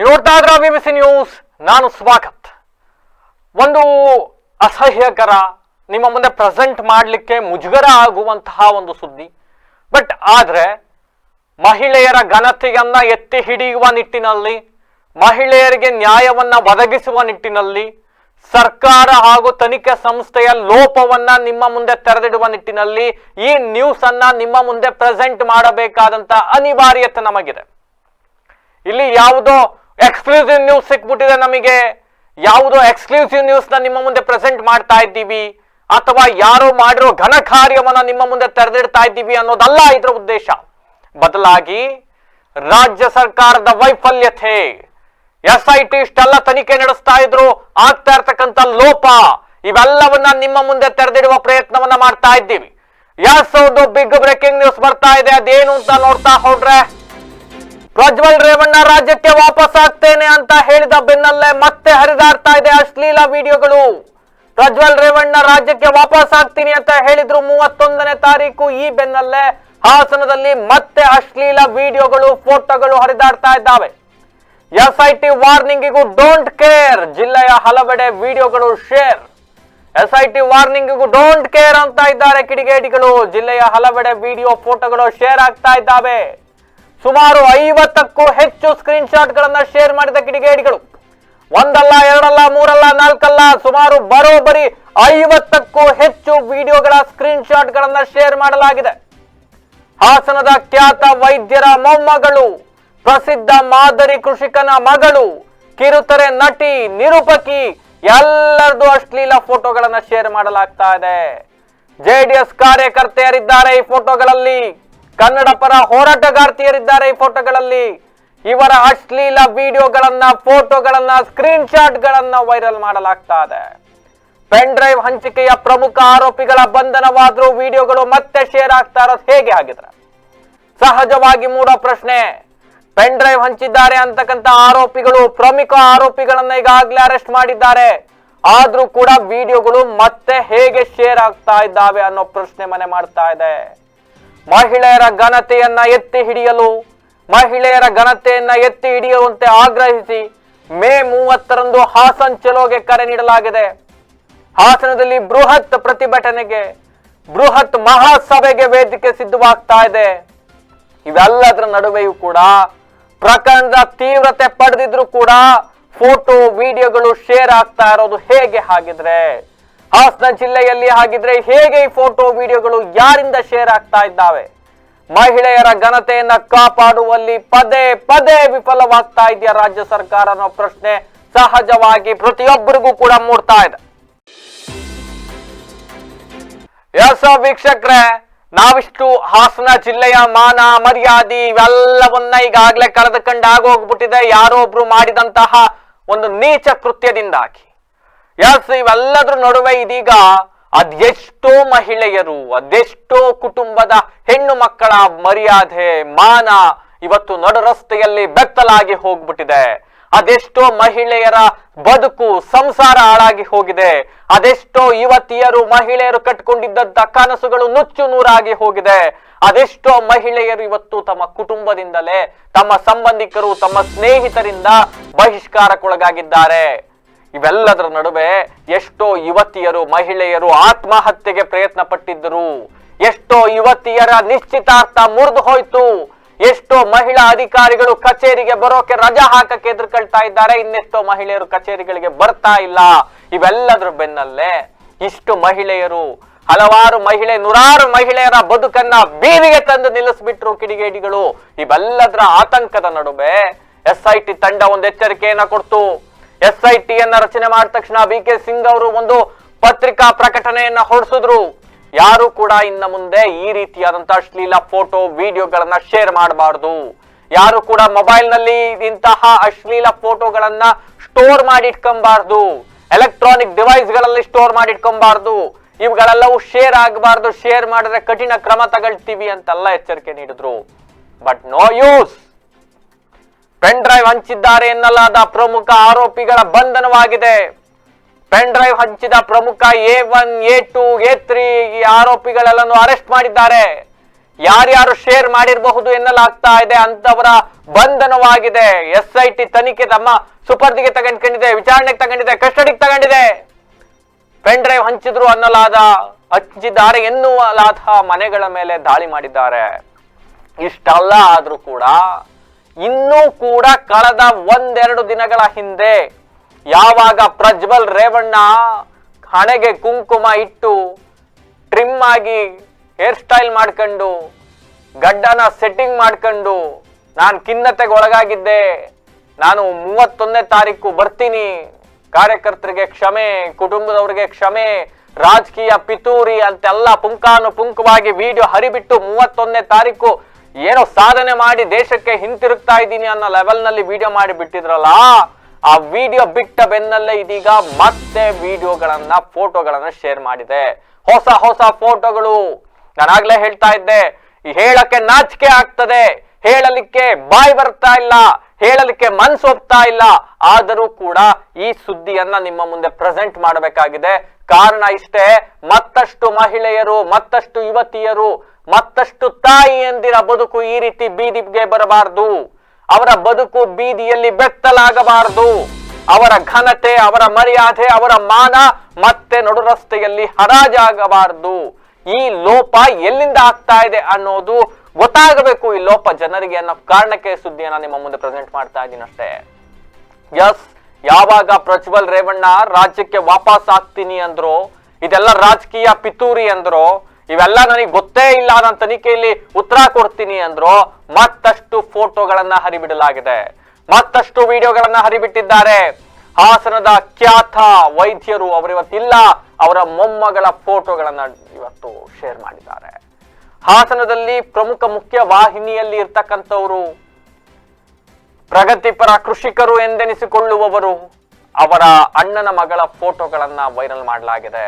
ನೋಡ್ತಾ ಇದ್ರ C news ನಾನು ಸ್ವಾಗತ್. ಒಂದು ಅಸಹ್ಯಕರ, ನಿಮ್ಮ ಮುಂದೆ ಪ್ರೆಸೆಂಟ್ ಮಾಡಲಿಕ್ಕೆ ಮುಜುಗರ ಆಗುವಂತಹ ಒಂದು ಸುದ್ದಿ. ಬಟ್ ಆದ್ರೆ, ಮಹಿಳೆಯರ ಘನತೆಯನ್ನ ಎತ್ತಿ ಹಿಡಿಯುವ ನಿಟ್ಟಿನಲ್ಲಿ, ಮಹಿಳೆಯರಿಗೆ ನ್ಯಾಯವನ್ನ ಒದಗಿಸುವ ನಿಟ್ಟಿನಲ್ಲಿ, ಸರ್ಕಾರ ಹಾಗೂ ತನಿಖೆ ಸಂಸ್ಥೆಯ ಲೋಪವನ್ನ ನಿಮ್ಮ ಮುಂದೆ ತೆರೆದಿಡುವ ನಿಟ್ಟಿನಲ್ಲಿ ಈ ನ್ಯೂಸ್ ಅನ್ನ ನಿಮ್ಮ ಮುಂದೆ ಪ್ರೆಸೆಂಟ್ ಮಾಡಬೇಕಾದಂತ ಅನಿವಾರ್ಯತೆ ನಮಗಿದೆ. ಇಲ್ಲಿ ಯಾವುದೋ ಎಕ್ಸ್ಕ್ಲೂಸಿವ್ ನ್ಯೂಸ್ ಸಿಕ್ಬಿಟ್ಟಿದೆ ನಮಗೆ. ಯಾವುದೋ ಎಕ್ಸ್ಕ್ಲೂಸಿವ್ ನ್ಯೂಸ್ನ ನಿಮ್ಮ ಮುಂದೆ ಪ್ರೆಸೆಂಟ್ ಮಾಡ್ತಾ ಇದ್ದೀವಿ. ಅಥವಾ ಯಾರೋ ಮಾಡಿರೋ ಘನ ಕಾರ್ಯವನ್ನ ನಿಮ್ಮ ಮುಂದೆ ತೆರೆದಿಡ್ತಾ ಇದ್ದೀವಿ ಅನ್ನೋದಲ್ಲ ಇದರ ಉದ್ದೇಶ. ಬದಲಾಗಿ ರಾಜ್ಯ ಸರ್ಕಾರದ ವೈಫಲ್ಯತೆ. ಎಸ್ ಐ ಟಿ ಇಷ್ಟೆಲ್ಲ ತನಿಖೆ ನಡೆಸ್ತಾ ಇದ್ರು. ಆಗ್ತಾ ಇರ್ತಕ್ಕಂಥ ಲೋಪ. ಇವೆಲ್ಲವನ್ನ ನಿಮ್ಮ ಮುಂದೆ ತೆರೆದಿಡುವ ಪ್ರಯತ್ನವನ್ನ ಮಾಡ್ತಾ ಇದ್ದೀವಿ. ಎಸ್ ಹೌದು ಬಿಗ್ ಬ್ರೇಕಿಂಗ್ ನ್ಯೂಸ್ ಬರ್ತಾ ಇದೆ, ಅದೇನು ಅಂತ ನೋಡ್ತಾ ಹೋದ್ರೆ ಪ್ರಜ್ವಲ್ ರೇವಣ್ಣ ರಾಜ್ಯಕ್ಕೆ ವಾಪಸ್ ಆಗ್ತೇನೆ ಅಂತ ಹೇಳಿದ ಬೆನ್ನಲ್ಲೇ ಮತ್ತೆ ಹರಿದಾಡ್ತಾ ಇದೆ ಅಶ್ಲೀಲ ವಿಡಿಯೋಗಳು. ಪ್ರಜ್ವಲ್ ರೇವಣ್ಣ ರಾಜ್ಯಕ್ಕೆ ವಾಪಸ್ ಆಗ್ತೀನಿ ಅಂತ ಹೇಳಿದ್ರು ಮೂವತ್ತೊಂದನೇ ತಾರೀಕು ಈ ಬೆನ್ನಲ್ಲೇ ಹಾಸನದಲ್ಲಿ ಮತ್ತೆ ಅಶ್ಲೀಲ ವಿಡಿಯೋಗಳು, ಫೋಟೋಗಳು ಹರಿದಾಡ್ತಾ ಇದ್ದಾವೆ. ಎಸ್ ಐ ಟಿ ವಾರ್ನಿಂಗಿಗೂ ಡೋಂಟ್ ಕೇರ್, ಜಿಲ್ಲೆಯ ಹಲವೆಡೆ ವಿಡಿಯೋಗಳು ಶೇರ್. ಎಸ್ ಐ ಟಿ ವಾರ್ನಿಂಗಿಗೂ ಡೋಂಟ್ ಕೇರ್ ಅಂತ ಇದ್ದಾರೆ ಕಿಡಿಗೇಡಿಗಳು, ಜಿಲ್ಲೆಯ ಹಲವೆಡೆ ವಿಡಿಯೋ, ಫೋಟೋಗಳು ಶೇರ್ ಆಗ್ತಾ ಇದ್ದಾವೆ. ಸುಮಾರು ಐವತ್ತಕ್ಕೂ ಹೆಚ್ಚು ಸ್ಕ್ರೀನ್ ಗಳನ್ನ ಶೇರ್ ಮಾಡಿದ ಕಿಡಿಗೇಡಿಗಳು. ಒಂದಲ್ಲ, ಎರಡಲ್ಲ, ಮೂರಲ್ಲ, ನಾಲ್ಕಲ್ಲ, ಸುಮಾರು ಬರೋಬ್ಬರಿ ಐವತ್ತಕ್ಕೂ ಹೆಚ್ಚು ವಿಡಿಯೋಗಳ ಸ್ಕ್ರೀನ್ ಗಳನ್ನ ಶೇರ್ ಮಾಡಲಾಗಿದೆ. ಹಾಸನದ ಖ್ಯಾತ ವೈದ್ಯರ ಮೊಮ್ಮಗಳು, ಪ್ರಸಿದ್ಧ ಮಾದರಿ ಕೃಷಿಕನ ಮಗಳು, ಕಿರುತೆರೆ ನಟಿ ನಿರೂಪಕಿ ಎಲ್ಲರದು ಅಶ್ಲೀಲ ಫೋಟೋಗಳನ್ನ ಶೇರ್ ಮಾಡಲಾಗ್ತಾ ಇದೆ. ಜೆಡಿಎಸ್ ಕಾರ್ಯಕರ್ತೆಯರಿದ್ದಾರೆ ಈ ಫೋಟೋಗಳಲ್ಲಿ. ಕನ್ನಡ ಪರ ಹೋರಾಟಗಾರ್ತಿಯರಿದ್ದಾರೆ ಈ ಫೋಟೋಗಳಲ್ಲಿ. ಇವರ ಅಶ್ಲೀಲ ವಿಡಿಯೋಗಳನ್ನ, ಫೋಟೋಗಳನ್ನ ಸ್ಕ್ರೀನ್ ಗಳನ್ನ ವೈರಲ್ ಮಾಡಲಾಗ್ತಾ ಇದೆ ಪೆನ್ ಡ್ರೈವ್ ಹಂಚಿಕೆಯ ಪ್ರಮುಖ ಆರೋಪಿಗಳ ಬಂಧನವಾದರೂ ವಿಡಿಯೋಗಳು ಮತ್ತೆ ಶೇರ್ ಆಗ್ತಾ ಇರೋದು ಹೇಗೆ ಆಗಿದ್ರೆ ಸಹಜವಾಗಿ ಮೂಡೋ ಪ್ರಶ್ನೆ, ಪೆನ್ ಡ್ರೈವ್ ಹಂಚಿದ್ದಾರೆ ಅಂತಕ್ಕಂಥ ಆರೋಪಿಗಳು, ಪ್ರಮುಖ ಆರೋಪಿಗಳನ್ನ ಈಗಾಗಲೇ ಅರೆಸ್ಟ್ ಮಾಡಿದ್ದಾರೆ. ಆದ್ರೂ ಕೂಡ ವಿಡಿಯೋಗಳು ಮತ್ತೆ ಹೇಗೆ ಶೇರ್ ಆಗ್ತಾ ಇದ್ದಾವೆ ಅನ್ನೋ ಪ್ರಶ್ನೆ ಮನೆ ಮಾಡ್ತಾ ಇದೆ. ಮಹಿಳೆಯರ ಘನತೆಯನ್ನ ಎತ್ತಿ ಹಿಡಿಯಲು, ಮಹಿಳೆಯರ ಘನತೆಯನ್ನ ಎತ್ತಿ ಹಿಡಿಯುವಂತೆ ಆಗ್ರಹಿಸಿ ಮೇ ಮೂವತ್ತರಂದು ಹಾಸನ್ ಚಲೋಗೆ ಕರೆ ನೀಡಲಾಗಿದೆ. ಹಾಸನದಲ್ಲಿ ಬೃಹತ್ ಪ್ರತಿಭಟನೆಗೆ, ಬೃಹತ್ ಮಹಾಸಭೆಗೆ ವೇದಿಕೆ ಸಿದ್ಧವಾಗ್ತಾ ಇದೆ. ಇವೆಲ್ಲದರ ನಡುವೆಯೂ ಕೂಡ, ಪ್ರಕರಣದ ತೀವ್ರತೆ ಪಡೆದಿದ್ರು ಕೂಡ, ಫೋಟೋ, ವಿಡಿಯೋಗಳು ಶೇರ್ ಆಗ್ತಾ ಇರೋದು ಹೇಗೆ ಹಾಗಿದ್ರೆ ಹಾಸನ ಜಿಲ್ಲೆಯಲ್ಲಿ ಹಾಗಿದ್ರೆ ಹೇಗೆ ಈ ಫೋಟೋ ವಿಡಿಯೋಗಳು ಯಾರಿಂದ ಶೇರ್ ಆಗ್ತಾ ಇದ್ದಾವೆ? ಮಹಿಳೆಯರ ಘನತೆಯನ್ನ ಕಾಪಾಡುವಲ್ಲಿ ಪದೇ ಪದೇ ವಿಫಲವಾಗ್ತಾ ಇದೆಯಾ ರಾಜ್ಯ ಸರ್ಕಾರ ಅನ್ನೋ ಪ್ರಶ್ನೆ ಸಹಜವಾಗಿ ಪ್ರತಿಯೊಬ್ಬರಿಗೂ ಕೂಡ ಮೂಡ್ತಾ ಇದೆ. ಎಸ್ ವೀಕ್ಷಕ್ರೆ, ನಾವಿಷ್ಟು ಹಾಸನ ಜಿಲ್ಲೆಯ ಮಾನ, ಮರ್ಯಾದೆ ಇವೆಲ್ಲವನ್ನ ಈಗಾಗಲೇ ಕಳೆದುಕೊಂಡಾಗೋಗ್ಬಿಟ್ಟಿದೆ ಯಾರೋ ಒಬ್ರು ಮಾಡಿದಂತಹ ಒಂದು ನೀಚ ಕೃತ್ಯದಿಂದಾಗಿ. ಎಸ್ ಇವೆಲ್ಲದ್ರ ನಡುವೆ ಇದೀಗ ಅದೆಷ್ಟೋ ಮಹಿಳೆಯರು, ಅದೆಷ್ಟೋ ಕುಟುಂಬದ ಹೆಣ್ಣು ಮಕ್ಕಳ ಮರ್ಯಾದೆ, ಮಾನ ಇವತ್ತು ನಡು ರಸ್ತೆಯಲ್ಲಿ ಬೆತ್ತಲಾಗಿ ಹೋಗ್ಬಿಟ್ಟಿದೆ. ಅದೆಷ್ಟೋ ಮಹಿಳೆಯರ ಬದುಕು ಸಂಸಾರ ಹಾಳಾಗಿ ಹೋಗಿದೆ. ಅದೆಷ್ಟೋ ಯುವತಿಯರು, ಮಹಿಳೆಯರು ಕಟ್ಕೊಂಡಿದ್ದಂತ ಕನಸುಗಳು ನುಚ್ಚು ನೂರಾಗಿ ಹೋಗಿದೆ. ಅದೆಷ್ಟೋ ಮಹಿಳೆಯರು ಇವತ್ತು ತಮ್ಮ ಕುಟುಂಬದಿಂದಲೇ, ತಮ್ಮ ಸಂಬಂಧಿಕರು, ತಮ್ಮ ಸ್ನೇಹಿತರಿಂದ ಬಹಿಷ್ಕಾರಕ್ಕೊಳಗಾಗಿದ್ದಾರೆ. ಇವೆಲ್ಲದರ ನಡುವೆ ಎಷ್ಟೋ ಯುವತಿಯರು, ಮಹಿಳೆಯರು ಆತ್ಮಹತ್ಯೆಗೆ ಪ್ರಯತ್ನ ಪಟ್ಟಿದ್ದರು. ಎಷ್ಟೋ ಯುವತಿಯರ ನಿಶ್ಚಿತಾರ್ಥ ಮುರಿದು ಹೋಯ್ತು. ಎಷ್ಟೋ ಮಹಿಳಾ ಅಧಿಕಾರಿಗಳು ಕಚೇರಿಗೆ ಬರೋಕೆ ರಜಾ ಹಾಕಕ್ಕೆ ಎದುರ್ಕೊಳ್ತಾ ಇದ್ದಾರೆ. ಇನ್ನೆಷ್ಟೋ ಮಹಿಳೆಯರು ಕಚೇರಿಗಳಿಗೆ ಬರ್ತಾ ಇಲ್ಲ. ಇವೆಲ್ಲದ್ರ ಬೆನ್ನಲ್ಲೇ ಇಷ್ಟು ಮಹಿಳೆಯರು, ಹಲವಾರು ಮಹಿಳೆ, ನೂರಾರು ಮಹಿಳೆಯರ ಬದುಕನ್ನ ಬೀದಿಗೆ ತಂದು ನಿಲ್ಲಿಸ್ಬಿಟ್ರು ಕಿಡಿಗೇಡಿಗಳು. ಇವೆಲ್ಲದರ ಆತಂಕದ ನಡುವೆ ಎಸ್ ಐ ಟಿ ತಂಡ ಒಂದು ಎಚ್ಚರಿಕೆಯನ್ನ ಕೊಡ್ತು. ಎಸ್ ಐ ರಚನೆ ಮಾಡಿದ ತಕ್ಷಣ ಬಿ ಕೆ ಸಿಂಗ್ ಅವರು ಒಂದು ಪತ್ರಿಕಾ ಪ್ರಕಟಣೆಯನ್ನ ಹೊರಡಿಸಿದ್ರು ಯಾರು ಕೂಡ ಇನ್ನ ಮುಂದೆ ಈ ರೀತಿಯಾದಂತಹ ಅಶ್ಲೀಲ ಫೋಟೋ, ವಿಡಿಯೋಗಳನ್ನ ಶೇರ್ ಮಾಡಬಾರ್ದು. ಯಾರು ಕೂಡ ಮೊಬೈಲ್ನಲ್ಲಿ ಇಂತಹ ಅಶ್ಲೀಲ ಫೋಟೋಗಳನ್ನ ಸ್ಟೋರ್ ಮಾಡಿ ಇಟ್ಕೊಂಬಾರ್ದು ಎಲೆಕ್ಟ್ರಾನಿಕ್ ಡಿವೈಸ್ಗಳಲ್ಲಿ ಸ್ಟೋರ್ ಮಾಡಿ ಇಟ್ಕೊಂಬಾರ್ದು ಇವುಗಳೆಲ್ಲವೂ ಶೇರ್ ಆಗಬಾರ್ದು. ಶೇರ್ ಮಾಡಿದ್ರೆ ಕಠಿಣ ಕ್ರಮ ತಗೊಳ್ತೀವಿ ಅಂತೆಲ್ಲ ಎಚ್ಚರಿಕೆ ನೀಡಿದ್ರು. But no use. Pen drive ಹಂಚಿದ್ದಾರೆ ಎನ್ನಲಾದ ಪ್ರಮುಖ ಆರೋಪಿಗಳ ಬಂಧನವಾಗಿದೆ. ಪೆನ್ ಡ್ರೈವ್ ಹಂಚಿದ ಪ್ರಮುಖ A one, A two, A three ಈ ಆರೋಪಿಗಳೆಲ್ಲನೂ ಅರೆಸ್ಟ್ ಮಾಡಿದ್ದಾರೆ. ಯಾರ್ಯಾರು ಶೇರ್ ಮಾಡಿರಬಹುದು ಎನ್ನಲಾಗ್ತಾ ಇದೆ, ಅಂತವರ ಬಂಧನವಾಗಿದೆ. ಎಸ್ ಐ ಟಿ ತನಿಖೆ ತಮ್ಮ ಸುಪರ್ದಿಗೆ ತಗೊಂಡ್ಕೊಂಡಿದೆ, ವಿಚಾರಣೆಗೆ ತಗೊಂಡಿದೆ, ಕಸ್ಟಡಿಗೆ ತಗೊಂಡಿದೆ. ಪೆನ್ ಡ್ರೈವ್ ಹಂಚಿದ್ರು ಅನ್ನಲಾದ, ಹಂಚಿದ್ದಾರೆ ಎನ್ನುವಲಾದ ಮನೆಗಳ ಮೇಲೆ ದಾಳಿ ಮಾಡಿದ್ದಾರೆ. ಇಷ್ಟಲ್ಲ ಆದ್ರೂ ಕೂಡ ಇನ್ನೂ ಕೂಡ ಕಳೆದ ಒಂದೆರಡು ದಿನಗಳ ಹಿಂದೆ ಯಾವಾಗ ಪ್ರಜ್ವಲ್ ರೇವಣ್ಣ ಹಣೆಗೆ ಕುಂಕುಮ ಇಟ್ಟು ಟ್ರಿಮ್ ಆಗಿ ಹೇರ್ ಸ್ಟೈಲ್ ಮಾಡ್ಕೊಂಡು, ಗಡ್ಡನ ಸೆಟ್ಟಿಂಗ್ ಮಾಡ್ಕೊಂಡು, ನಾನು ಖಿನ್ನತೆಗೆ ಒಳಗಾಗಿದ್ದೆ. ನಾನು ಮೂವತ್ತೊಂದನೇ ತಾರೀಕು ಬರ್ತೀನಿ. ಕಾರ್ಯಕರ್ತರಿಗೆ ಕ್ಷಮೆ, ಕುಟುಂಬದವರಿಗೆ ಕ್ಷಮೆ, ರಾಜಕೀಯ ಪಿತೂರಿ ಅಂತೆಲ್ಲ ಪುಂಕಾನು ಪುಂಕವಾಗಿ ವಿಡಿಯೋ ಹರಿಬಿಟ್ಟು ಮೂವತ್ತೊಂದನೇ ತಾರೀಕು ಏನೋ ಸಾಧನೆ ಮಾಡಿ ದೇಶಕ್ಕೆ ಹಿಂತಿರುಗ್ತಾ ಇದ್ದೀನಿ ಅನ್ನೋ ಲೆವೆಲ್ನಲ್ಲಿ ವಿಡಿಯೋ ಮಾಡಿ ಬಿಟ್ಟಿದ್ರಲ್ಲ, ಆ ವಿಡಿಯೋ ಬಿಟ್ಟ ಬೆನ್ನಲ್ಲೇ ಇದೀಗ ಮತ್ತೆ ವಿಡಿಯೋಗಳನ್ನ ಫೋಟೋಗಳನ್ನ ಶೇರ್ ಮಾಡಿದೆ. ಹೊಸ ಹೊಸ ಫೋಟೋಗಳು ನಾನಾಗ್ಲೇ ಹೇಳ್ತಾ ಇದ್ದೆ ಹೇಳಕ್ಕೆ ನಾಚಿಕೆ ಆಗ್ತದೆ. ಹೇಳಲಿಕ್ಕೆ ಬಾಯಿ ಬರ್ತಾ ಇಲ್ಲ, ಹೇಳಲಿಕ್ಕೆ ಮನ್ಸು ಒಪ್ತಾ ಇಲ್ಲ. ಆದರೂ ಕೂಡ ಈ ಸುದ್ದಿಯನ್ನ ನಿಮ್ಮ ಮುಂದೆ ಪ್ರೆಸೆಂಟ್ ಮಾಡಬೇಕಾಗಿದೆ. ಕಾರಣ ಇಷ್ಟೇ, ಮತ್ತಷ್ಟು ಮಹಿಳೆಯರು, ಮತ್ತಷ್ಟು ಯುವತಿಯರು ಮತ್ತಷ್ಟು ತಾಯಿಯಂದಿರ ಬದುಕು ಈ ರೀತಿ ಬೀದಿಗೆ ಬರಬಾರದು. ಅವರ ಬದುಕು ಬೀದಿಯಲ್ಲಿ ಬೆತ್ತಲಾಗಬಾರದು. ಅವರ ಘನತೆ, ಅವರ ಮರ್ಯಾದೆ, ಅವರ ಮಾನ ಮತ್ತೆ ನಡು ರಸ್ತೆಯಲ್ಲಿ ಹರಾಜಾಗಬಾರದು. ಈ ಲೋಪ ಎಲ್ಲಿಂದ ಆಗ್ತಾ ಇದೆ ಅನ್ನೋದು ಗೊತ್ತಾಗಬೇಕು ಈ ಲೋಪ ಜನರಿಗೆ ಅನ್ನೋ ಕಾರಣಕ್ಕೆ ಸುದ್ದಿಯನ್ನ ನಿಮ್ಮ ಮುಂದೆ ಪ್ರೆಸೆಂಟ್ ಮಾಡ್ತಾ ಇದ್ದೀನಿ ಅಷ್ಟೇ. ಎಸ್ ಯಾವಾಗ ಪ್ರಜ್ವಲ್ ರೇವಣ್ಣ ರಾಜ್ಯಕ್ಕೆ ವಾಪಸ್ ಆಗ್ತೀನಿ ಅಂದ್ರು, ಇದೆಲ್ಲ ರಾಜಕೀಯ ಪಿತೂರಿ ಅಂದ್ರು ಇವೆಲ್ಲ ನನಗೆ ಗೊತ್ತೇ ಇಲ್ಲ ನಾನು ತನಿಖೆಯಲ್ಲಿ ಉತ್ತರ ಕೊಡ್ತೀನಿ ಅಂದ್ರು ಮತ್ತಷ್ಟು ಫೋಟೋಗಳನ್ನ ಹರಿಬಿಡಲಾಗಿದೆ. ಮತ್ತಷ್ಟು ವಿಡಿಯೋಗಳನ್ನ ಹರಿಬಿಟ್ಟಿದ್ದಾರೆ. ಹಾಸನದ ಖ್ಯಾತ ವೈದ್ಯರು ಅವರಿವತ್ತಿಲ್ಲ, ಅವರ ಮೊಮ್ಮಗಳ ಫೋಟೋಗಳನ್ನ ಇವತ್ತು ಶೇರ್ ಮಾಡಿದ್ದಾರೆ. ಹಾಸನದಲ್ಲಿ ಪ್ರಮುಖ ಮುಖ್ಯ ವಾಹಿನಿಯಲ್ಲಿ ಇರ್ತಕ್ಕಂಥವರು ಪ್ರಗತಿಪರ ಕೃಷಿಕರು ಎಂದೆನಿಸಿಕೊಳ್ಳುವವರು ಅವರ ಅಣ್ಣನ ಮಗಳ ಫೋಟೋಗಳನ್ನ ವೈರಲ್ ಮಾಡಲಾಗಿದೆ.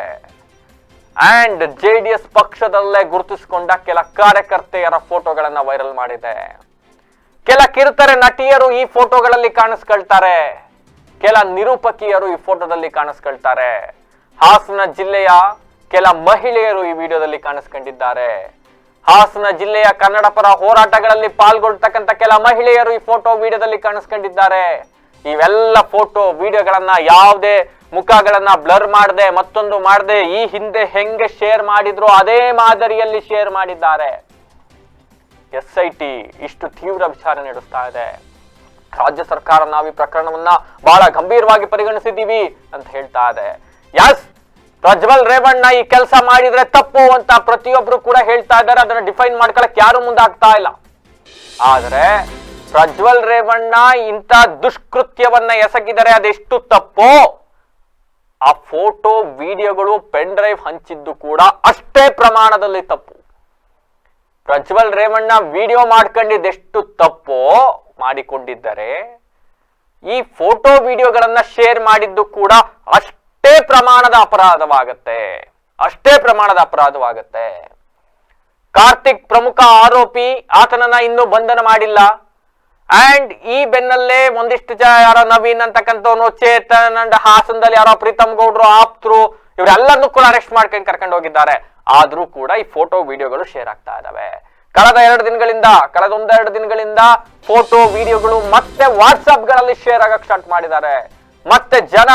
ಅಂಡ್ ಜೆ ಡಿ ಎಸ್ ಪಕ್ಷದಲ್ಲೇ ಗುರುತಿಸಿಕೊಂಡ ಕೆಲ ಕಾರ್ಯಕರ್ತೆಯರ ಫೋಟೋಗಳನ್ನ ವೈರಲ್ ಮಾಡಿದೆ. ಕೆಲ ಕಿರುತೆರೆ ನಟಿಯರು ಈ ಫೋಟೋಗಳಲ್ಲಿ ಕಾಣಿಸ್ಕೊಳ್ತಾರೆ. ಕೆಲ ನಿರೂಪಕಿಯರು ಈ ಫೋಟೋದಲ್ಲಿ ಕಾಣಿಸ್ಕೊಳ್ತಾರೆ. ಹಾಸನ ಜಿಲ್ಲೆಯ ಕೆಲ ಮಹಿಳೆಯರು ಈ ವಿಡಿಯೋದಲ್ಲಿ ಕಾಣಿಸ್ಕೊಂಡಿದ್ದಾರೆ. ಹಾಸನ ಜಿಲ್ಲೆಯ ಕನ್ನಡ ಪರ ಹೋರಾಟಗಳಲ್ಲಿ ಪಾಲ್ಗೊಳ್ತಕ್ಕಂಥ ಕೆಲ ಮಹಿಳೆಯರು ಈ ಫೋಟೋ ವಿಡಿಯೋದಲ್ಲಿ ಕಾಣಿಸ್ಕೊಂಡಿದ್ದಾರೆ. ಇವೆಲ್ಲ ಫೋಟೋ ವಿಡಿಯೋಗಳನ್ನ ಯಾವುದೇ ಮುಖಗಳನ್ನ ಬ್ಲರ್ ಮಾಡದೆ, ಮತ್ತೊಂದು ಮಾಡದೆ, ಈ ಹಿಂದೆ ಹೆಂಗೆ ಶೇರ್ ಮಾಡಿದ್ರು ಅದೇ ಮಾದರಿಯಲ್ಲಿ ಶೇರ್ ಮಾಡಿದ್ದಾರೆ. ಎಸ್ ಐ ಟಿ ಇಷ್ಟು ತೀವ್ರ ವಿಚಾರಣೆ ನಡೆಸ್ತಾ ಇದೆ. ರಾಜ್ಯ ಸರ್ಕಾರ ನಾವು ಈ ಪ್ರಕರಣವನ್ನ ಬಹಳ ಗಂಭೀರವಾಗಿ ಪರಿಗಣಿಸಿದ್ದೀವಿ ಅಂತ ಹೇಳ್ತಾ ಇದೆ. ಎಸ್ ಪ್ರಜ್ವಲ್ ರೇವಣ್ಣ ಈ ಕೆಲಸ ಮಾಡಿದ್ರೆ ತಪ್ಪು ಅಂತ ಪ್ರತಿಯೊಬ್ರು ಕೂಡ ಹೇಳ್ತಾ ಇದ್ದಾರೆ. ಅದನ್ನ ಡಿಫೈನ್ ಮಾಡ್ಕೊಳಕ್ ಯಾರು ಮುಂದಾಗ್ತಾ ಇಲ್ಲ. ಆದರೆ ಪ್ರಜ್ವಲ್ ರೇವಣ್ಣ ಇಂಥ ದುಷ್ಕೃತ್ಯವನ್ನ ಎಸಗಿದರೆ ಅದೆಷ್ಟು ತಪ್ಪೋ? ಆ ಫೋಟೋ, ವಿಡಿಯೋಗಳು, ಪೆನ್ ಡ್ರೈವ್ ಹಂಚಿದ್ದು ಕೂಡ ಅಷ್ಟೇ ಪ್ರಮಾಣದಲ್ಲಿ ತಪ್ಪು. ಪ್ರಜ್ವಲ್ ರೇವಣ್ಣ ವಿಡಿಯೋ ಮಾಡ್ಕೊಂಡಿದ್ದೆಷ್ಟು ತಪ್ಪು ಮಾಡಿಕೊಂಡಿದ್ದರೆ, ಈ ಫೋಟೋ, ವಿಡಿಯೋಗಳನ್ನ ಶೇರ್ ಮಾಡಿದ್ದು ಕೂಡ ಅಷ್ಟೇ ಪ್ರಮಾಣದ ಅಪರಾಧವಾಗತ್ತೆ. ಅಷ್ಟೇ ಪ್ರಮಾಣದ ಅಪರಾಧವಾಗತ್ತೆ. ಕಾರ್ತಿಕ್ ಪ್ರಮುಖ ಆರೋಪಿ ಆತನನ್ನ ಇನ್ನೂ ಬಂಧನ ಮಾಡಿಲ್ಲ. ಅಂಡ್ ಈ ಬೆನ್ನಲ್ಲೇ ಒಂದಿಷ್ಟು ಜನ ಯಾರೋ ನವೀನ್ ಅಂತಕ್ಕಂಥವ್ನು ಚೇತನ್ ಅಂಡ್ ಹಾಸನದಲ್ಲಿ ಯಾರೋ ಪ್ರೀತಮ್ ಗೌಡ್ರು, ಆಪ್ತರು ಇವರೆಲ್ಲರನ್ನು ಕೂಡ ಅರೆಸ್ಟ್ ಮಾಡ್ಕೊಂಡು ಕರ್ಕೊಂಡು ಹೋಗಿದ್ದಾರೆ. ಆದ್ರೂ ಕೂಡ ಈ ಫೋಟೋ ವಿಡಿಯೋಗಳು ಶೇರ್ ಆಗ್ತಾ ಇದಾವೆ. ಕಳೆದ ಎರಡು ದಿನಗಳಿಂದ, ಕಳೆದ ಒಂದೆರಡು ದಿನಗಳಿಂದ ಫೋಟೋ ವಿಡಿಯೋಗಳು ಮತ್ತೆ ವಾಟ್ಸ್ಆಪ್ಗಳಲ್ಲಿ ಶೇರ್ ಆಗಕ್ ಸ್ಟಾರ್ಟ್ ಮಾಡಿದ್ದಾರೆ. ಮತ್ತೆ ಜನ,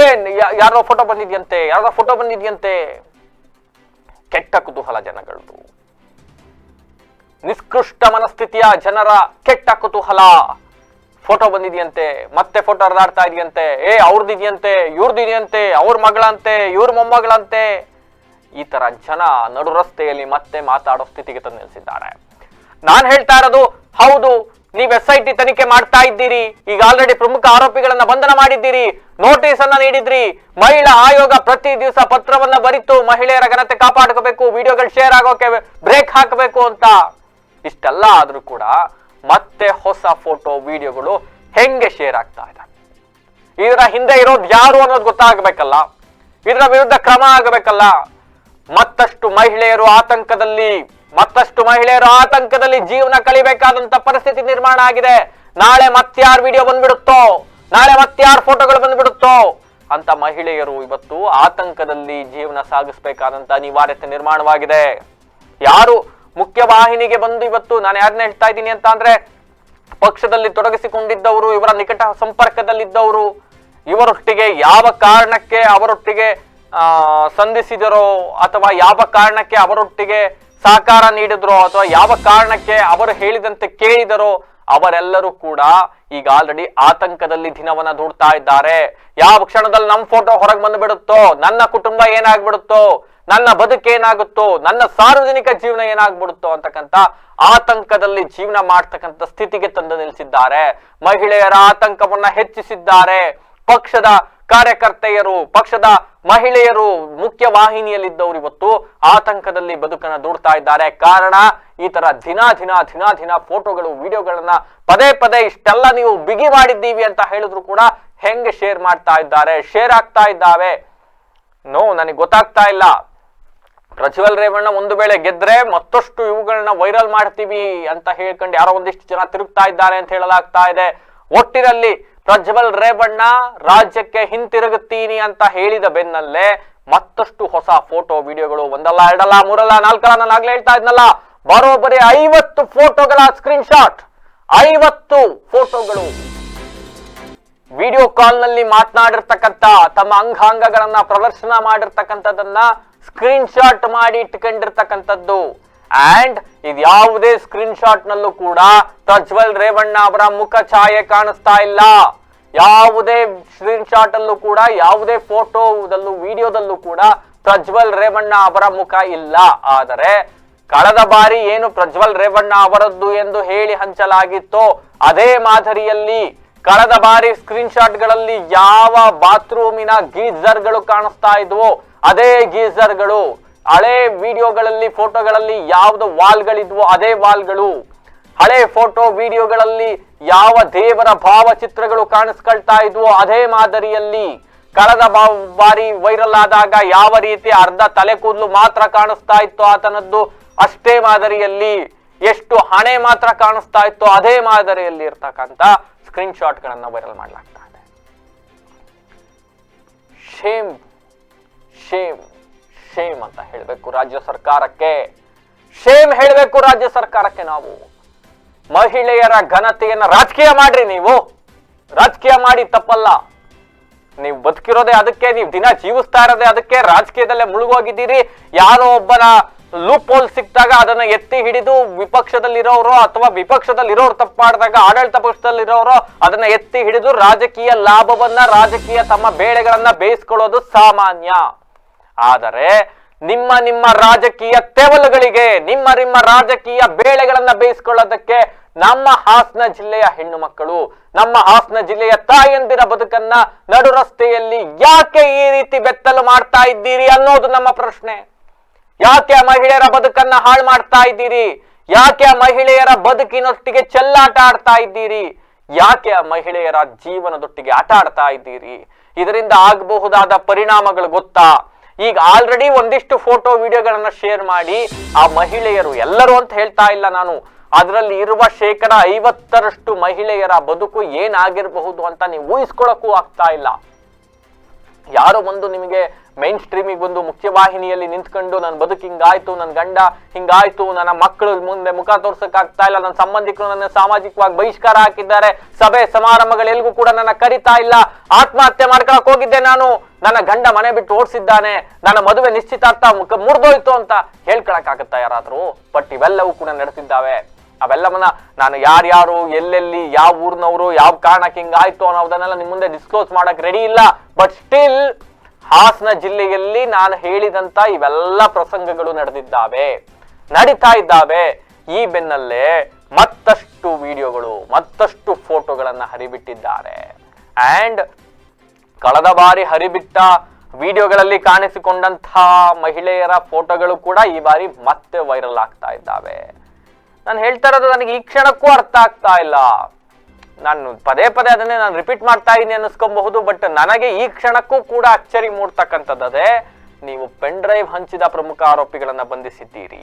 ಏ ಯಾರೋ ಫೋಟೋ ಬಂದಿದ್ಯಂತೆ ಯಾರೋ ಫೋಟೋ ಬಂದಿದ್ಯಂತೆ. ಕೆಟ್ಟ ಕುತೂಹಲ ಜನಗಳದು. ನಿಷ್ಕೃಷ್ಟ ಮನಸ್ಥಿತಿಯ ಜನರ ಕೆಟ್ಟ ಕುತೂಹಲ. ಫೋಟೋ ಬಂದಿದೆಯಂತೆ, ಮತ್ತೆ ಫೋಟೋ ಹರಿದಾಡ್ತಾ ಇದೆಯಂತೆ, ಏ, ಅವ್ರದಿದೆಯಂತೆ, ಇವ್ರದಿದೆಯಂತೆ, ಅವ್ರ ಮಗಳಂತೆ, ಇವ್ರ ಮೊಮ್ಮಗಳಂತೆ. ಈ ತರ ಜನ ನಡು ರಸ್ತೆಯಲ್ಲಿ ಮತ್ತೆ ಮಾತಾಡೋ ಸ್ಥಿತಿಗೆ ತಂದು ನಿಲ್ಲಿಸಿದ್ದಾರೆ. ನಾನ್ ಹೇಳ್ತಾ ಇರೋದು, ಹೌದು, ನೀವು ಎಸ್ ಐ ಟಿ ತನಿಖೆ ಮಾಡ್ತಾ ಇದ್ದೀರಿ, ಈಗ ಆಲ್ರೆಡಿ ಪ್ರಮುಖ ಆರೋಪಿಗಳನ್ನ ಬಂಧನ ಮಾಡಿದ್ದೀರಿ ನೋಟಿಸ್ ಅನ್ನ ನೀಡಿದ್ರಿ, ಮಹಿಳಾ ಆಯೋಗ ಪ್ರತಿ ದಿವಸ ಪತ್ರವನ್ನ ಬರಿತು, ಮಹಿಳೆಯರ ಘನತೆ ಕಾಪಾಡ್ಕೋಬೇಕು ವಿಡಿಯೋಗಳು ಶೇರ್ ಆಗೋಕೆ ಬ್ರೇಕ್ ಹಾಕಬೇಕು ಅಂತ. ಇಷ್ಟೆಲ್ಲ ಆದರೂ ಕೂಡ ಮತ್ತೆ ಹೊಸ ಫೋಟೋ, ವಿಡಿಯೋಗಳು ಹೆಂಗೆ ಶೇರ್ ಆಗ್ತಾ ಇದೆ? ಇದರ ಹಿಂದೆ ಇರೋದು ಯಾರು ಅನ್ನೋದು ಗೊತ್ತಾಗಬೇಕಲ್ಲ? ಇದರ ವಿರುದ್ಧ ಕ್ರಮ ಆಗಬೇಕಲ್ಲ? ಮತ್ತಷ್ಟು ಮಹಿಳೆಯರು ಆತಂಕದಲ್ಲಿ, ಮತ್ತಷ್ಟು ಮಹಿಳೆಯರು ಆತಂಕದಲ್ಲಿ ಜೀವನ ಕಳಿಬೇಕಾದಂತ ಪರಿಸ್ಥಿತಿ ನಿರ್ಮಾಣ ಆಗಿದೆ. ನಾಳೆ ಮತ್ಯಾರ್ ವಿಡಿಯೋ ಬಂದ್ಬಿಡುತ್ತೋ? ನಾಳೆ ಮತ್ಯಾರ್ ಫೋಟೋಗಳು ಬಂದ್ಬಿಡುತ್ತೋ? ಅಂತ ಮಹಿಳೆಯರು ಇವತ್ತು ಆತಂಕದಲ್ಲಿ ಜೀವನ ಸಾಗಿಸಬೇಕಾದಂತ ಅನಿವಾರ್ಯತೆ ನಿರ್ಮಾಣವಾಗಿದೆ. ಯಾರು ಮುಖ್ಯವಾಹಿನಿಗೆ ಬಂದು ಇವತ್ತು ನಾನು ಯಾರನ್ನ ಹೇಳ್ತಾ ಇದ್ದೀನಿ ಅಂತ ಅಂದ್ರೆ ಪಕ್ಷದಲ್ಲಿ ತೊಡಗಿಸಿಕೊಂಡಿದ್ದವರು, ಇವರ ನಿಕಟ ಸಂಪರ್ಕದಲ್ಲಿದ್ದವರು, ಇವರೊಟ್ಟಿಗೆ ಯಾವ ಕಾರಣಕ್ಕೆ ಅವರೊಟ್ಟಿಗೆ ಸಂಧಿಸಿದರೋ ಅಥವಾ ಯಾವ ಕಾರಣಕ್ಕೆ ಅವರೊಟ್ಟಿಗೆ ಸಹಕಾರ ನೀಡಿದ್ರೋ ಅಥವಾ ಯಾವ ಕಾರಣಕ್ಕೆ ಅವರು ಹೇಳಿದಂತೆ ಕೇಳಿದರೋ ಅವರೆಲ್ಲರೂ ಕೂಡ ಈಗ ಆಲ್ರೆಡಿ ಆತಂಕದಲ್ಲಿ ದಿನವನ್ನ ದೂಡ್ತಾ ಇದ್ದಾರೆ. ಯಾವ ಕ್ಷಣದಲ್ಲಿ ನಮ್ಮ ಫೋಟೋ ಹೊರಗೆ ಬಂದು ಬಿಡುತ್ತೋ ನನ್ನ ಕುಟುಂಬ ಏನಾಗ್ಬಿಡುತ್ತೋ ನನ್ನ ಬದುಕೇನಾಗುತ್ತೋ ನನ್ನ ಸಾರ್ವಜನಿಕ ಜೀವನ ಏನಾಗ್ಬಿಡುತ್ತೋ ಅಂತಕ್ಕಂಥ ಆತಂಕದಲ್ಲಿ ಜೀವನ ಮಾಡ್ತಕ್ಕಂಥ ಸ್ಥಿತಿಗೆ ತಂದು ನಿಲ್ಲಿಸಿದ್ದಾರೆ. ಮಹಿಳೆಯರ ಆತಂಕವನ್ನ ಹೆಚ್ಚಿಸಿದ್ದಾರೆ. ಪಕ್ಷದ ಕಾರ್ಯಕರ್ತೆಯರು, ಪಕ್ಷದ ಮಹಿಳೆಯರು, ಮುಖ್ಯ ವಾಹಿನಿಯಲ್ಲಿದ್ದವರು ಇವತ್ತು ಆತಂಕದಲ್ಲಿ ಬದುಕನ್ನ ದೂಡ್ತಾ ಇದ್ದಾರೆ. ಕಾರಣ, ಈ ತರ ದಿನ ದಿನ ದಿನ ದಿನ ಫೋಟೋಗಳು, ವಿಡಿಯೋಗಳನ್ನ ಪದೇ ಪದೇ ಇಷ್ಟೆಲ್ಲ ನೀವು ಬಿಗಿ ಮಾಡಿದ್ದೀವಿ ಅಂತ ಹೇಳಿದ್ರು ಕೂಡ ಹೆಂಗೆ ಶೇರ್ ಮಾಡ್ತಾ ಇದ್ದಾರೆ? ಶೇರ್ ಆಗ್ತಾ ಇದ್ದಾವೆ? ನೋ, ನನಗೆ ಗೊತ್ತಾಗ್ತಾ ಇಲ್ಲ. ಪ್ರಜ್ವಲ್ ರೇವಣ್ಣ ಒಂದು ವೇಳೆ ಗೆದ್ರೆ ಮತ್ತಷ್ಟು ಇವುಗಳನ್ನ ವೈರಲ್ ಮಾಡ್ತೀವಿ ಅಂತ ಹೇಳ್ಕೊಂಡು ಯಾರೋ ಒಂದಿಷ್ಟು ಜನ ತಿರುಗ್ತಾ ಇದ್ದಾರೆ ಅಂತ ಹೇಳಲಾಗ್ತಾ ಇದೆ. ಒಟ್ಟಿನಲ್ಲಿ ಪ್ರಜ್ವಲ್ ರೇವಣ್ಣ ರಾಜ್ಯಕ್ಕೆ ಹಿಂತಿರುಗುತ್ತೀನಿ ಅಂತ ಹೇಳಿದ ಬೆನ್ನಲ್ಲೇ ಮತ್ತಷ್ಟು ಹೊಸ ಫೋಟೋ ವಿಡಿಯೋಗಳು ಒಂದಲ್ಲ, ಎರಡಲ್ಲ, ಮೂರಲ್ಲ ನಾಲ್ಕಲ್ಲ ನಾನು ಹೇಳ್ತಾ ಇದ್ನಲ್ಲ. ಬರೋಬ್ಬರಿ ಐವತ್ತು ಫೋಟೋಗಳ ಸ್ಕ್ರೀನ್ ಶಾಟ್ ಐವತ್ತು ಫೋಟೋಗಳು. ವಿಡಿಯೋ ಕಾಲ್ನಲ್ಲಿ ಮಾತನಾಡಿರ್ತಕ್ಕಂಥ ತಮ್ಮ ಅಂಗಾಂಗಗಳನ್ನ ಪ್ರದರ್ಶನ ಮಾಡಿರ್ತಕ್ಕಂಥದ್ದನ್ನ ಸ್ಕ್ರೀನ್ ಶಾಟ್ ಮಾಡಿ ಇಟ್ಕೊಂಡಿರ್ತಕ್ಕಂಥದ್ದು. ಅಂಡ್ ಇದ್ಯಾವುದೇ ಸ್ಕ್ರೀನ್ ಶಾಟ್ ನಲ್ಲೂ ಕೂಡ ಪ್ರಜ್ವಲ್ ರೇವಣ್ಣ ಅವರ ಮುಖ ಛಾಯೆ ಕಾಣಿಸ್ತಾ ಇಲ್ಲ. ಯಾವುದೇ ಸ್ಕ್ರೀನ್ ಶಾಟ್ ಅಲ್ಲೂ ಕೂಡ, ಯಾವುದೇ ಫೋಟೋದಲ್ಲೂ, ವಿಡಿಯೋದಲ್ಲೂ ಕೂಡ ಪ್ರಜ್ವಲ್ ರೇವಣ್ಣ ಅವರ ಮುಖ ಇಲ್ಲ. ಆದರೆ ಕಳೆದ ಬಾರಿ ಏನು ಪ್ರಜ್ವಲ್ ರೇವಣ್ಣ ಅವರದ್ದು ಎಂದು ಹೇಳಿ ಹಂಚಲಾಗಿತ್ತೋ, ಅದೇ ಮಾದರಿಯಲ್ಲಿ ಕಳೆದ ಬಾರಿ ಸ್ಕ್ರೀನ್ ಶಾಟ್ಗಳಲ್ಲಿ ಯಾವ ಬಾತ್ರೂಮಿನ ಗೀಜರ್ಗಳು ಕಾಣಿಸ್ತಾ ಇದ್ವೋ ಅದೇ ಗೀಸರ್ಗಳು, ಹಳೆ ವಿಡಿಯೋಗಳಲ್ಲಿ, ಫೋಟೋಗಳಲ್ಲಿ ಯಾವ್ದು ವಾಲ್ಗಳಿದ್ವೋ ಅದೇ ವಾಲ್ಗಳು. ಹಳೆ ಫೋಟೋ ವಿಡಿಯೋಗಳಲ್ಲಿ ಯಾವ ದೇವರ ಭಾವಚಿತ್ರಗಳು ಕಾಣಿಸ್ಕೊಳ್ತಾ ಇದ್ವೋ ಅದೇ ಮಾದರಿಯಲ್ಲಿ. ಕಳೆದ ಬಾರಿ ವೈರಲ್ ಆದಾಗ ಯಾವ ರೀತಿ ಅರ್ಧ ತಲೆ ಕೂದಲು ಮಾತ್ರ ಕಾಣಿಸ್ತಾ ಇತ್ತು ಆತನದ್ದು ಅಷ್ಟೇ ಮಾದರಿಯಲ್ಲಿ. ಎಷ್ಟು ಹಣೆ ಮಾತ್ರ ಕಾಣಿಸ್ತಾ ಇತ್ತು ಅದೇ ಮಾದರಿಯಲ್ಲಿ ಇರ್ತಕ್ಕಂಥ ಸ್ಕ್ರೀನ್ ಶಾಟ್ಗಳನ್ನ ವೈರಲ್ ಮಾಡಲಾಗ್ತಾ ಇದೆ. ಶೇಮ್ ಶೇಮ್ ಶೇಮ್ ಅಂತ ಹೇಳಬೇಕು ರಾಜ್ಯ ಸರ್ಕಾರಕ್ಕೆ. ಶೇಮ್ ಹೇಳಬೇಕು ರಾಜ್ಯ ಸರ್ಕಾರಕ್ಕೆ ನಾವು. ಮಹಿಳೆಯರ ಘನತೆಯನ್ನ ರಾಜಕೀಯ ಮಾಡ್ರಿ ನೀವು. ರಾಜಕೀಯ ಮಾಡಿ ತಪ್ಪಲ್ಲ. ನೀವು ಬದುಕಿರೋದೇ ಅದಕ್ಕೆ, ನೀವು ದಿನ ಜೀವಿಸ್ತಾ ಇರೋದೇ ಅದಕ್ಕೆ, ರಾಜಕೀಯದಲ್ಲೇ ಮುಳುಗೋಗಿದ್ದೀರಿ. ಯಾರೋ ಒಬ್ಬನ ಲೂಪ್ ಹೋಲ್ ಸಿಕ್ಕಿದಾಗ ಅದನ್ನ ಎತ್ತಿ ಹಿಡಿದು ವಿಪಕ್ಷದಲ್ಲಿರೋರು ಅಥವಾ ವಿಪಕ್ಷದಲ್ಲಿರೋರು ತಪ್ಪು ಮಾಡಿದಾಗ ಆಡಳಿತ ಪಕ್ಷದಲ್ಲಿರೋರು ಅದನ್ನ ಎತ್ತಿ ಹಿಡಿದು ರಾಜಕೀಯ ಲಾಭವನ್ನ, ರಾಜಕೀಯ ತಮ್ಮ ಬೇಳೆಗಳನ್ನ ಬೇಯಿಸ್ಕೊಳ್ಳೋದು ಸಾಮಾನ್ಯ. ಆದರೆ ನಿಮ್ಮ ನಿಮ್ಮ ರಾಜಕೀಯ ತೆವಲುಗಳಿಗೆ, ನಿಮ್ಮ ನಿಮ್ಮ ರಾಜಕೀಯ ಬೇಳೆಗಳನ್ನ ಬೇಯಿಸ್ಕೊಳ್ಳೋದಕ್ಕೆ ನಮ್ಮ ಹಾಸನ ಜಿಲ್ಲೆಯ ಹೆಣ್ಣು ಮಕ್ಕಳು, ನಮ್ಮ ಹಾಸನ ಜಿಲ್ಲೆಯ ತಾಯಂದಿರ ಬದುಕನ್ನ ನಡು ರಸ್ತೆಯಲ್ಲಿ ಯಾಕೆ ಈ ರೀತಿ ಬೆತ್ತಲು ಮಾಡ್ತಾ ಇದ್ದೀರಿ ಅನ್ನೋದು ನಮ್ಮ ಪ್ರಶ್ನೆ. ಯಾಕೆ ಮಹಿಳೆಯರ ಬದುಕನ್ನ ಹಾಳು ಮಾಡ್ತಾ ಇದ್ದೀರಿ? ಯಾಕೆ ಮಹಿಳೆಯರ ಬದುಕಿನೊಟ್ಟಿಗೆ ಚೆಲ್ಲಾಟ ಆಡ್ತಾ ಇದ್ದೀರಿ? ಯಾಕೆ ಮಹಿಳೆಯರ ಜೀವನದೊಟ್ಟಿಗೆ ಆಟ ಆಡ್ತಾ ಇದ್ದೀರಿ? ಇದರಿಂದ ಆಗಬಹುದಾದ ಪರಿಣಾಮಗಳು ಗೊತ್ತಾ? ಈಗ ಆಲ್ರೆಡಿ ಒಂದಿಷ್ಟು ಫೋಟೋ ವಿಡಿಯೋಗಳನ್ನ ಶೇರ್ ಮಾಡಿ ಆ ಮಹಿಳೆಯರು ಎಲ್ಲರೂ ಅಂತ ಹೇಳ್ತಾ ಇಲ್ಲ ನಾನು. ಅದರಲ್ಲಿ ಇರುವ ಶೇಕಡ ಐವತ್ತರಷ್ಟು ಮಹಿಳೆಯರ ಬದುಕು ಏನಾಗಿರಬಹುದು ಅಂತ ನೀವು ಊಹಿಸ್ಕೊಳಕ್ಕೂ ಆಗ್ತಾ ಇಲ್ಲ. ಯಾರೋ ಬಂದು ನಿಮಗೆ ಮೈನ್ ಸ್ಟ್ರೀಮಿಗೆ ಬಂದು ಮುಖ್ಯವಾಹಿನಿಯಲ್ಲಿ ನಿಂತ್ಕೊಂಡು ನನ್ನ ಬದುಕು ಹಿಂಗಾಯ್ತು ನನ್ನ ಗಂಡ ಹಿಂಗಾಯ್ತು, ನನ್ನ ಮಕ್ಕಳು ಮುಂದೆ ಮುಖ ತೋರ್ಸಕ್ ಆಗ್ತಾ ಇಲ್ಲ ನನ್ನ ಸಂಬಂಧಿಕರು ನನ್ನ ಸಾಮಾಜಿಕವಾಗಿ ಬಹಿಷ್ಕಾರ ಹಾಕಿದ್ದಾರೆ, ಸಭೆ ಸಮಾರಂಭಗಳೆಲ್ಗೂ ಕೂಡ ನನ್ನ ಕರಿತಾ ಇಲ್ಲ. ಆತ್ಮಹತ್ಯೆ ಮಾಡ್ಕೊಳಕ್ ಹೋಗಿದ್ದೆ ನಾನು. ನನ್ನ ಗಂಡ ಮನೆ ಬಿಟ್ಟು ಓಡಿಸಿದ್ದಾನೆ, ನನ್ನ ಮದುವೆ ನಿಶ್ಚಿತಾರ್ಥ ಮುಖ ಮುರಿದೋಯ್ತು ಅಂತ ಹೇಳ್ಕೊಳಕ್ ಯಾರಾದರೂ? ಬಟ್ ಇವೆಲ್ಲವೂ ಕೂಡ ನಡೆದಿದ್ದಾವೆ. ಅವೆಲ್ಲವನ್ನ ನಾನು ಯಾರ್ಯಾರು, ಎಲ್ಲೆಲ್ಲಿ, ಯಾವ ಊರ್ನವರು, ಯಾವ ಕಾರಣಕ್ಕೆ ಹಿಂಗಾಯ್ತು ಅನ್ನೋದನ್ನೆಲ್ಲ ನಿಮ್ಮ ಮುಂದೆ ಡಿಸ್ಕ್ಲೋಸ್ ಮಾಡಕ್ ರೆಡಿ ಇಲ್ಲ. ಬಟ್ ಸ್ಟಿಲ್ ಹಾಸನ ಜಿಲ್ಲೆಯಲ್ಲಿ ನಾನು ಹೇಳಿದಂತ ಇವೆಲ್ಲ ಪ್ರಸಂಗಗಳು ನಡೆದಿದ್ದಾವೆ. ನಡೀತಾ ಇದ್ದಾವೆ. ಈ ಬೆನ್ನಲ್ಲೇ ಮತ್ತಷ್ಟು ವಿಡಿಯೋಗಳು, ಮತ್ತಷ್ಟು ಫೋಟೋಗಳನ್ನು ಹರಿಬಿಟ್ಟಿದ್ದಾರೆ. ಅಂಡ್ ಕಳೆದ ಬಾರಿ ಹರಿಬಿಟ್ಟ ವಿಡಿಯೋಗಳಲ್ಲಿ ಕಾಣಿಸಿಕೊಂಡಂತಹ ಮಹಿಳೆಯರ ಫೋಟೋಗಳು ಕೂಡ ಈ ಬಾರಿ ಮತ್ತೆ ವೈರಲ್ ಆಗ್ತಾ ಇದ್ದಾವೆ. ನಾನು ಹೇಳ್ತಾ ಇರೋದು ನನಗೆ ಈ ಕ್ಷಣಕ್ಕೂ ಅರ್ಥ ಆಗ್ತಾ ಇಲ್ಲ. ನಾನು ಪದೇ ಪದೇ ಅದನ್ನೇ ನಾನು ರಿಪೀಟ್ ಮಾಡ್ತಾ ಇದ್ದೀನಿ ಅನ್ನಿಸ್ಕೊಬಹುದು ಬಟ್ ನನಗೆ ಈ ಕ್ಷಣಕ್ಕೂ ಕೂಡ ಅಚ್ಚರಿ ಮೂಡ್ತಕ್ಕಂಥದ್ದೇ ನೀವು ಪೆನ್ ಡ್ರೈವ್ ಹಂಚಿದ ಪ್ರಮುಖ ಆರೋಪಿಗಳನ್ನ ಬಂಧಿಸಿದ್ದೀರಿ.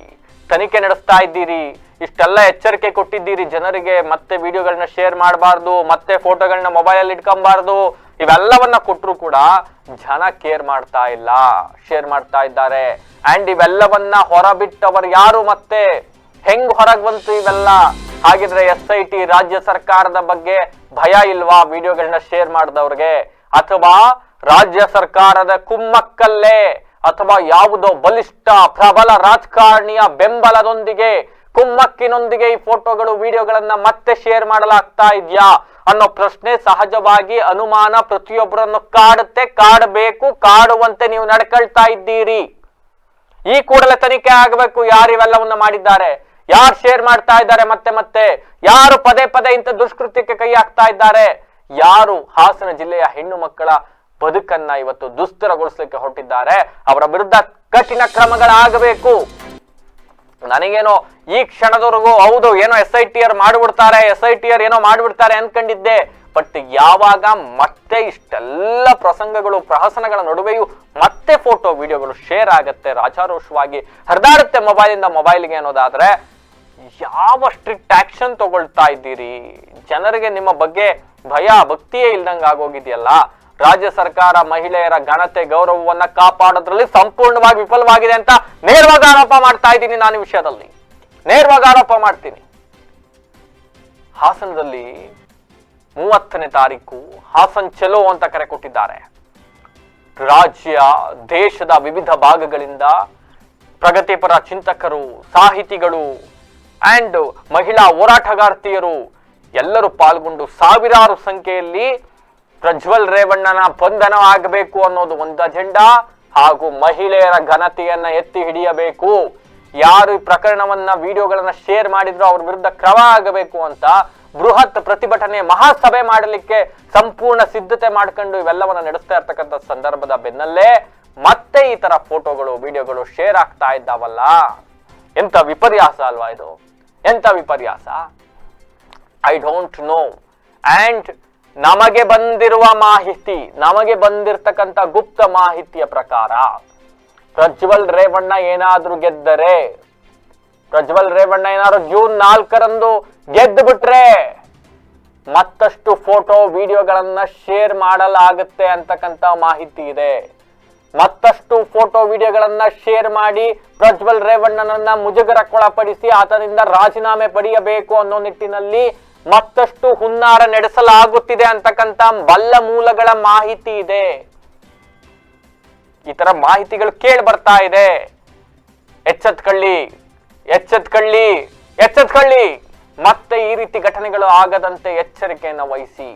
ತನಿಖೆ ನಡೆಸ್ತಾ ಇದ್ದೀರಿ. ಇಷ್ಟೆಲ್ಲ ಎಚ್ಚರಿಕೆ ಕೊಟ್ಟಿದ್ದೀರಿ ಜನರಿಗೆ. ಮತ್ತೆ ವಿಡಿಯೋಗಳನ್ನ ಶೇರ್ ಮಾಡಬಾರ್ದು, ಮತ್ತೆ ಫೋಟೋಗಳನ್ನ ಮೊಬೈಲಲ್ಲಿ ಇಟ್ಕೊಬಾರ್ದು. ಇವೆಲ್ಲವನ್ನ ಕೊಟ್ಟರು ಕೂಡ ಜನ ಕೇರ್ ಮಾಡ್ತಾ ಇಲ್ಲ ಶೇರ್ ಮಾಡ್ತಾ ಇದ್ದಾರೆ. ಅಂಡ್ ಇವೆಲ್ಲವನ್ನ ಹೊರಬಿಟ್ಟವರು ಯಾರು ಮತ್ತೆ? ಹೆಂಗ್ ಹೊರಗೆ ಬಂತು ಇವೆಲ್ಲ? ಹಾಗಿದ್ರೆ ಎಸ್ ಐ ಟಿ ರಾಜ್ಯ ಸರ್ಕಾರದ ಬಗ್ಗೆ ಭಯ ಇಲ್ವಾ ವಿಡಿಯೋಗಳನ್ನ ಶೇರ್ ಮಾಡಿದವ್ರಿಗೆ? ಅಥವಾ ರಾಜ್ಯ ಸರ್ಕಾರದ ಕುಮ್ಮಕ್ಕಲ್ಲೇ ಅಥವಾ ಯಾವುದೋ ಬಲಿಷ್ಠ ಪ್ರಬಲ ರಾಜಕಾರಣಿಯ ಬೆಂಬಲದೊಂದಿಗೆ, ಕುಮ್ಮಕ್ಕಿನೊಂದಿಗೆ ಈ ಫೋಟೋಗಳು, ವಿಡಿಯೋಗಳನ್ನ ಮತ್ತೆ ಶೇರ್ ಮಾಡಲಾಗ್ತಾ ಇದ್ಯಾ? ಅನ್ನೋ ಪ್ರಶ್ನೆ ಸಹಜವಾಗಿ ಅನುಮಾನ ಪ್ರತಿಯೊಬ್ಬರನ್ನು ಕಾಡುತ್ತೆ, ಕಾಡಬೇಕು, ಕಾಡುವಂತೆ ನೀವು ನಡ್ಕೊಳ್ತಾ ಇದ್ದೀರಿ. ಈ ಕೂಡಲೇ ತನಿಖೆ ಆಗಬೇಕು, ಯಾರು ಇವೆಲ್ಲವನ್ನ ಮಾಡಿದ್ದಾರೆ? ಯಾರು ಶೇರ್ ಮಾಡ್ತಾ ಇದ್ದಾರೆ ಮತ್ತೆ ಮತ್ತೆ? ಯಾರು ಪದೇ ಪದೇ ಇಂಥ ದುಷ್ಕೃತ್ಯಕ್ಕೆ ಕೈ ಹಾಕ್ತಾ ಇದ್ದಾರೆ? ಯಾರು ಹಾಸನ ಜಿಲ್ಲೆಯ ಹೆಣ್ಣು ಮಕ್ಕಳ ಬದುಕನ್ನ ಇವತ್ತು ದುಸ್ತರಗೊಳಿಸ್ಲಿಕ್ಕೆ ಹೊರಟಿದ್ದಾರೆ. ಅವರ ವಿರುದ್ಧ ಕಠಿಣ ಕ್ರಮಗಳಾಗಬೇಕು. ನನಗೇನೋ ಈ ಕ್ಷಣದವರೆಗೂ ಹೌದು, ಏನೋ ಎಸ್ ಐ ಟಿ ಆರ್ ಮಾಡಿಬಿಡ್ತಾರೆ ಎಸ್ ಐ ಟಿ ಆರ್ ಏನೋ ಮಾಡಿಬಿಡ್ತಾರೆ ಅನ್ಕೊಂಡಿದ್ದೆ. ಬಟ್ ಯಾವಾಗ ಮತ್ತೆ ಇಷ್ಟೆಲ್ಲ ಪ್ರಸಂಗಗಳು, ಪ್ರಹಸನಗಳ ನಡುವೆಯೂ ಮತ್ತೆ ಫೋಟೋ, ವಿಡಿಯೋಗಳು ಶೇರ್ ಆಗತ್ತೆ, ರಾಜಾರೋಷವಾಗಿ ಹರಿದಾಡುತ್ತೆ ಮೊಬೈಲಿಂದ ಮೊಬೈಲ್ಗೆ ಅನ್ನೋದಾದ್ರೆ, ಯಾವ ಸ್ಟ್ರಿಕ್ಟ್ ಆಕ್ಷನ್ ತಗೊಳ್ತಾ ಇದ್ದೀರಿ? ಜನರಿಗೆ ನಿಮ್ಮ ಬಗ್ಗೆ ಭಯ, ಭಕ್ತಿಯೇ ಇಲ್ದಂಗೆ ಆಗೋಗಿದೆಯಲ್ಲ? ರಾಜ್ಯ ಸರ್ಕಾರ ಮಹಿಳೆಯರ ಘನತೆ ಗೌರವವನ್ನ ಕಾಪಾಡೋದ್ರಲ್ಲಿ ಸಂಪೂರ್ಣವಾಗಿ ವಿಫಲವಾಗಿದೆ ಅಂತ ನೇರವಾಗಿ ಆರೋಪ ಮಾಡ್ತಾ ಇದ್ದೀನಿ ನಾನು ವಿಷಯದಲ್ಲಿ. ನೇರವಾಗಿ ಆರೋಪ ಮಾಡ್ತೀನಿ. ಹಾಸನದಲ್ಲಿ ಮೂವತ್ತನೇ ತಾರೀಕು ಹಾಸನ್ ಚಲೋ ಅಂತ ಕರೆ ಕೊಟ್ಟಿದ್ದಾರೆ. ರಾಜ್ಯ, ದೇಶದ ವಿವಿಧ ಭಾಗಗಳಿಂದ ಪ್ರಗತಿಪರ ಚಿಂತಕರು, ಸಾಹಿತಿಗಳು ಅಂಡ್ ಮಹಿಳಾ ಹೋರಾಟಗಾರ್ತಿಯರು ಎಲ್ಲರೂ ಪಾಲ್ಗೊಂಡು ಸಾವಿರಾರು ಸಂಖ್ಯೆಯಲ್ಲಿ ಪ್ರಜ್ವಲ್ ರೇವಣ್ಣನ ಬಂಧನ ಆಗಬೇಕು ಅನ್ನೋದು ಒಂದು ಅಜೆಂಡಾ ಹಾಗೂ ಮಹಿಳೆಯರ ಘನತೆಯನ್ನ ಎತ್ತಿ ಹಿಡಿಯಬೇಕು. ಯಾರು ಈ ಪ್ರಕರಣವನ್ನ, ವಿಡಿಯೋಗಳನ್ನ ಶೇರ್ ಮಾಡಿದ್ರು ಅವ್ರ ವಿರುದ್ಧ ಕ್ರಮ ಆಗಬೇಕು ಅಂತ ಬೃಹತ್ ಪ್ರತಿಭಟನೆ ಮಹಾಸಭೆ ಮಾಡಲಿಕ್ಕೆ ಸಂಪೂರ್ಣ ಸಿದ್ಧತೆ ಮಾಡ್ಕೊಂಡು ಇವೆಲ್ಲವನ್ನ ನಡೆಸ್ತಾ ಇರ್ತಕ್ಕಂಥ ಸಂದರ್ಭದ ಬೆನ್ನಲ್ಲೇ ಮತ್ತೆ ಈ ತರ ಫೋಟೋಗಳು, ವಿಡಿಯೋಗಳು ಶೇರ್ ಆಗ್ತಾ ಇದ್ದಾವಲ್ಲ? ಎಂತ ವಿಪರ್ಯಾಸ ಅಲ್ವಾ ಇದು? ಎಂತ ವಿಪರ್ಯಾಸ? ಐ ಡೋಂಟ್ ನೋ ಅಂಡ್ ನಮಗೆ ಬಂದಿರುವ ಮಾಹಿತಿ, ನಮಗೆ ಬಂದಿರತಕ್ಕಂತ ಗುಪ್ತ ಮಾಹಿತಿಯ ಪ್ರಕಾರ, ಪ್ರಜ್ವಲ್ ರೇವಣ್ಣ ಏನಾದ್ರೂ ಗೆದ್ದರೆ, ಪ್ರಜ್ವಲ್ ರೇವಣ್ಣ ಏನಾದ್ರು ಜೂನ್ ನಾಲ್ಕರಂದು ಗೆದ್ದು ಬಿಟ್ರೆ ಮತ್ತಷ್ಟು ಫೋಟೋ, ವಿಡಿಯೋಗಳನ್ನ ಶೇರ್ ಮಾಡಲಾಗುತ್ತೆ ಅಂತಕ್ಕಂತ ಮಾಹಿತಿ ಇದೆ. ಮತ್ತಷ್ಟು ಫೋಟೋ, ವಿಡಿಯೋಗಳನ್ನ ಶೇರ್ ಮಾಡಿ ಪ್ರಜ್ವಲ್ ರೇವಣ್ಣನನ್ನ ಮುಜುಗರಕ್ಕೊಳಪಡಿಸಿ ಆತನಿಂದ ರಾಜೀನಾಮೆ ಪಡೆಯಬೇಕು ಅನ್ನೋ ನಿಟ್ಟಿನಲ್ಲಿ ಮತ್ತಷ್ಟು ಹುನ್ನಾರ ನಡೆಸಲಾಗುತ್ತಿದೆ ಅಂತಕ್ಕಂತ ಬಲ್ಲ ಮೂಲಗಳ ಮಾಹಿತಿ ಇದೆ. ಈ ತರ ಮಾಹಿತಿಗಳು ಕೇಳಿ ಬರ್ತಾ ಇದೆ. ಎಚ್ಚೆತ್ಕೊಳ್ಳಿ ಎಚ್ಚೆತ್ಕೊಳ್ಳಿ ಎಚ್ಚೆತ್ಕೊಳ್ಳಿ. ಮತ್ತೆ ಈ ರೀತಿ ಘಟನೆಗಳು ಆಗದಂತೆ ಎಚ್ಚರಿಕೆಯನ್ನು ವಹಿಸಿ.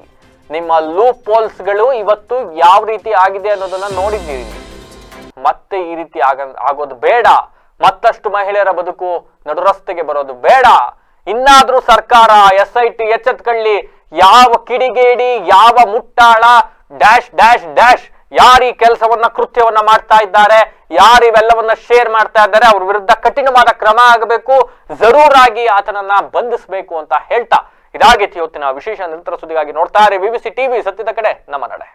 ನಿಮ್ಮ ಲೂಪ್ಗಳು ಇವತ್ತು ಯಾವ ರೀತಿ ಆಗಿದೆ ಅನ್ನೋದನ್ನ ನೋಡಿದ್ದೀರಿ ಮತ್ತೆ ಈ ರೀತಿ ಆಗ, ಆಗೋದು ಬೇಡ. ಮತ್ತಷ್ಟು ಮಹಿಳೆಯರ ಬದುಕು ನಡು ರಸ್ತೆಗೆ ಬರೋದು ಬೇಡ. ಇನ್ನಾದ್ರೂ ಸರ್ಕಾರ, ಎಸ್ ಐ ಟಿ ಎಚ್ಚೆತ್ಕೊಳ್ಳಿ. ಯಾವ ಕಿಡಿಗೇಡಿ, ಯಾವ ಮುಟ್ಟಾಳ, ಡ್ಯಾಶ್ ಡ್ಯಾಶ್ ಡ್ಯಾಶ್ ಯಾರು ಈ ಕೆಲಸವನ್ನ, ಕೃತ್ಯವನ್ನ ಮಾಡ್ತಾ ಇದ್ದಾರೆ, ಯಾರು ಇವೆಲ್ಲವನ್ನ ಶೇರ್ ಮಾಡ್ತಾ ಇದ್ದಾರೆ, ಅವ್ರ ವಿರುದ್ಧ ಕಠಿಣವಾದ ಕ್ರಮ ಆಗಬೇಕು, ಜರೂರಾಗಿ ಆತನನ್ನ ಬಂಧಿಸಬೇಕು ಅಂತ ಹೇಳ್ತಾ. ಇದಾಗಿತ್ತು ಇವತ್ತಿನ ವಿಶೇಷ ನಿರಂತರ ಸುದ್ದಿಗಾಗಿ ನೋಡ್ತಾ ಇರಿ. ವಿವಿಸಿ ಟಿವಿ ಸತ್ಯದ ಕಡೆ, ನಮ್ಮ ನಡೆ